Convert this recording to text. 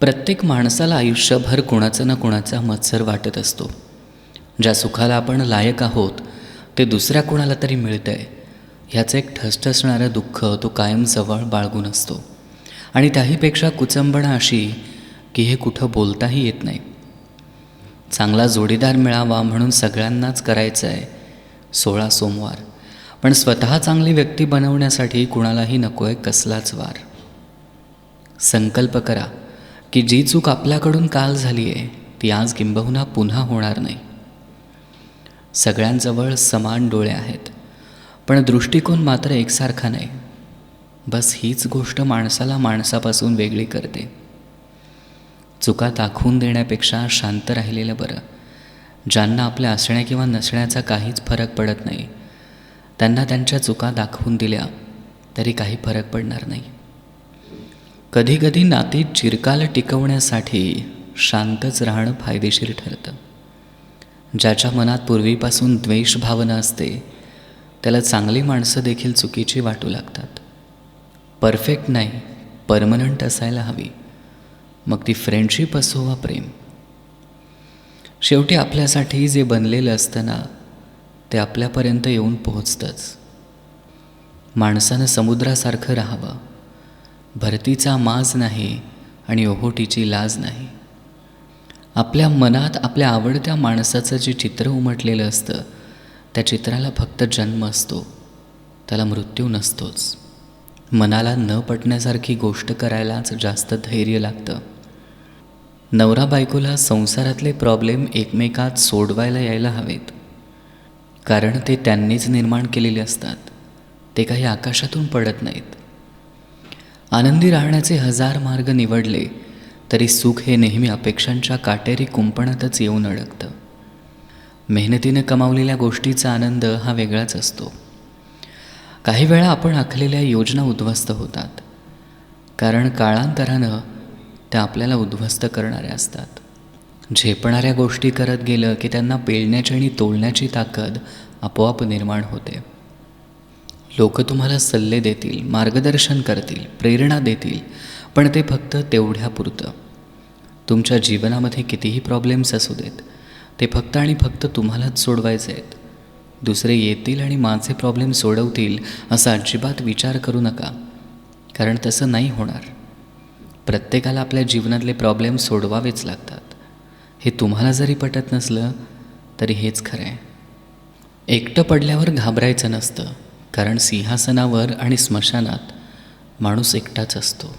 प्रत्येक माणसाला आयुष्यभर कुणाचा ना कुणाचा मत्सर वाटत असतो. ज्या सुखाला आपण लायक आहोत ते दुसऱ्या कुणाला तरी मिळतं आहे ह्याचं एक ठसठसणारं दुःख तो कायम जवळ बाळगून असतो. आणि त्याहीपेक्षा कुचंबणा अशी की हे कुठं बोलताही येत नाही. चांगला जोडीदार मिळावा म्हणून सगळ्यांनाच करायचं आहे सोळा सोमवार. पण स्वतः चांगली व्यक्ती बनवण्यासाठी कुणालाही नको आहे कसलाच वार. संकल्प करा. की जी चूक आपल्याकडून काल झाली आहे ती आज किंबहुना पुन्हा होणार नाही. सगळ्यांजवळ समान डोळे आहेत पण दृष्टिकोन मात्र एकसारखा नाही. बस हीच गोष्ट माणसाला माणसापासून वेगळी करते. चुका दाखवून देण्यापेक्षा शांत राहिलेलं बरं. ज्यांना आपल्या असण्या किंवा नसण्याचा काहीच फरक पडत नाही त्यांना त्यांच्या चुका दाखवून दिल्या तरी काही फरक पडणार नाही. कधीकधी नाती चिरकाल टिकवण्यासाठी शांतच राहणं फायदेशीर ठरतं. ज्याच्या मनात पूर्वीपासून द्वेष भावना असते त्याला चांगली माणसं देखील चुकीची वाटू लागतात. परफेक्ट नाही परमनंट असायला हवी. मग ती फ्रेंडशिप असो वा प्रेम. शेवटी आपल्यासाठी जे बनलेलं असतं ना ते आपल्यापर्यंत येऊन पोहोचतंच. माणसानं समुद्रासारखं राहावं. भरतीचा माज नाही आणि ओहोटीची लाज नाही. आपल्या मनात आपल्या आवडत्या माणसाचं जे चित्र उमटलेलं असतं त्या चित्राला फक्त जन्म असतो. त्याला मृत्यू नसतोच. मनाला न पटण्यासारखी गोष्ट करायलाच जास्त धैर्य लागतं. नवरा बायकोला संसारातले प्रॉब्लेम एकमेकात सोडवायला यायला हवेत. कारण ते त्यांनीच निर्माण केलेले असतात. ते काही आकाशातून पडत नाहीत. आनंदी राहण्याचे हजार मार्ग निवडले तरी सुख हे नेहमी अपेक्षांच्या काटेरी कुंपणातच येऊन अडकतं. मेहनतीनं कमावलेल्या गोष्टीचा आनंद हा वेगळाच असतो. काही वेळा आपण आखलेल्या योजना उद्ध्वस्त होतात कारण काळांतरानं त्या आपल्याला उद्ध्वस्त करणाऱ्या असतात. झेपणाऱ्या गोष्टी करत गेलं की त्यांना पेलण्याची आणि तोलण्याची ताकद आपोआप निर्माण होते. लोक तुम्हाला सल्ले देतील मार्गदर्शन करतील प्रेरणा देतील पण ते फक्त तेवढ्यापुरतं. तुमच्या जीवनामध्ये कितीही प्रॉब्लेम्स असू देत ते फक्त आणि फक्त तुम्हालाच सोडवायचे आहेत. दुसरे येतील आणि माझे प्रॉब्लेम सोडवतील असा अजिबात विचार करू नका कारण तसं नाही होणार. प्रत्येकाला आपल्या जीवनातले प्रॉब्लेम सोडवावेच लागतात. हे तुम्हाला जरी पटत नसलं तरी हेच खरं आहे एकटं पडल्यावर घाबरायचं नसतं. कारण सिंहासनावर आणि स्मशानात माणूस एकटाच असतो.